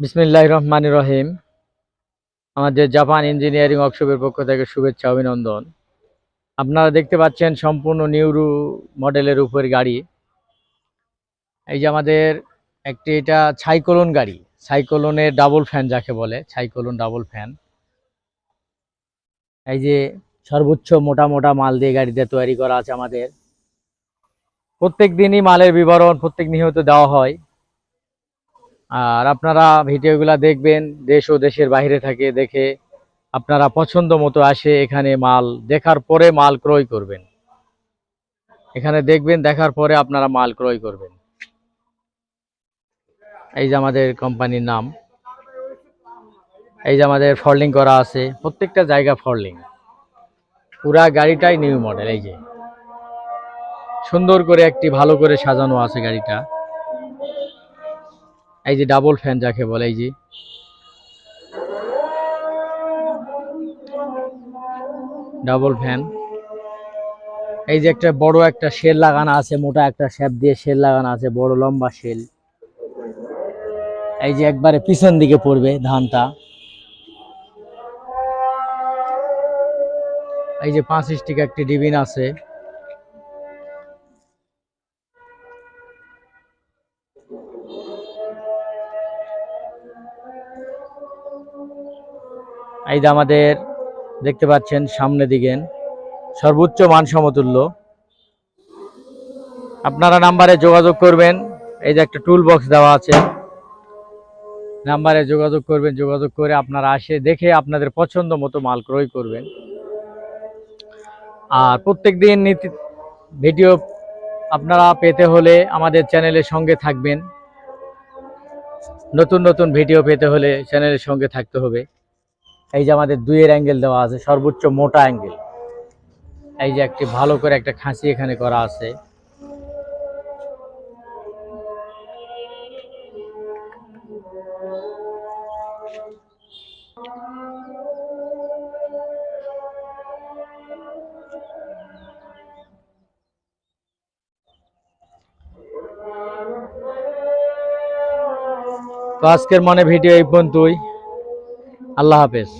বিসমিল্লাহ রহমান রহিম আমাদের Japan engineering ওয়ার্কশপের পক্ষ থেকে শুভেচ্ছা, অভিনন্দন। আপনারা দেখতে পাচ্ছেন সম্পূর্ণ নিউরু মডেলের উপর গাড়ি। এই যে আমাদের একটি এটা সাইকোলন গাড়ি। সাইকোলনের ডাবল ফ্যান যাকে বলে সাইকোলন ডাবল ফ্যান। এই যে সর্বোচ্চ মোটা মোটা মাল দিয়ে গাড়িতে তৈরি করা আছে আমাদের। প্রত্যেক দিনই মালের বিবরণ প্রত্যেক নিহত দেওয়া হয়। আর আপনারা ভিডিওগুলো দেখবেন, দেশ ও দেশের বাইরে থাকে দেখে আপনারা পছন্দ মতো আসে এখানে মাল, দেখার পরে মাল ক্রয় করবেন। এখানে দেখবেন, দেখার পরে আপনারা মাল ক্রয় করবেন। এই যে আমাদের কোম্পানির নাম। এই যে আমাদের ফল্ডিং করা আছে, প্রত্যেকটা জায়গা ফল্ডিং। পুরা গাড়িটাই নিউ মডেল, এই যে। সুন্দর করে একটি ভালো করে সাজানো আছে গাড়িটা। এই যে ডাবল ফ্যান যাকে বলে, এই যে। ডাবল ফ্যান এই যে একটা বড় একটা শেল লাগানো আছে, মোটা একটা শ্যাপ দিয়ে শেল লাগানো আছে, বড় লম্বা শেল। এই যে একবারে পিছন দিকে পড়বে ধানটা। এই যে পাঁচ স্টিক একটি ডিবিন আছে। এই যে আমাদের দেখতে পাচ্ছেন সামনে দিকে সর্বোচ্চ মান সমতুল্য। আপনারা নাম্বারে যোগাযোগ করবেন। এই যে একটা টুল বক্স দেওয়া আছে। নাম্বারে যোগাযোগ করবেন, যোগাযোগ করে আপনারা আসে দেখে আপনাদের পছন্দ মতো মাল ক্রয় করবেন। আর প্রত্যেক দিন নীতি ভিডিও আপনারা পেতে হলে আমাদের চ্যানেলের সঙ্গে থাকবেন। নতুন নতুন ভিডিও পেতে হলে চ্যানেলের সঙ্গে থাকতে হবে। এই যে আমাদের দুইয়ের অ্যাঙ্গেল দেওয়া আছে, সর্বোচ্চ মোটা অ্যাঙ্গেল। এই যে একটি ভালো করে একটা খাঁচি এখানে করা আছে। তো আজকের মনে ভিডিও এই পর্যন্তই। আল্লাহ হাফেজ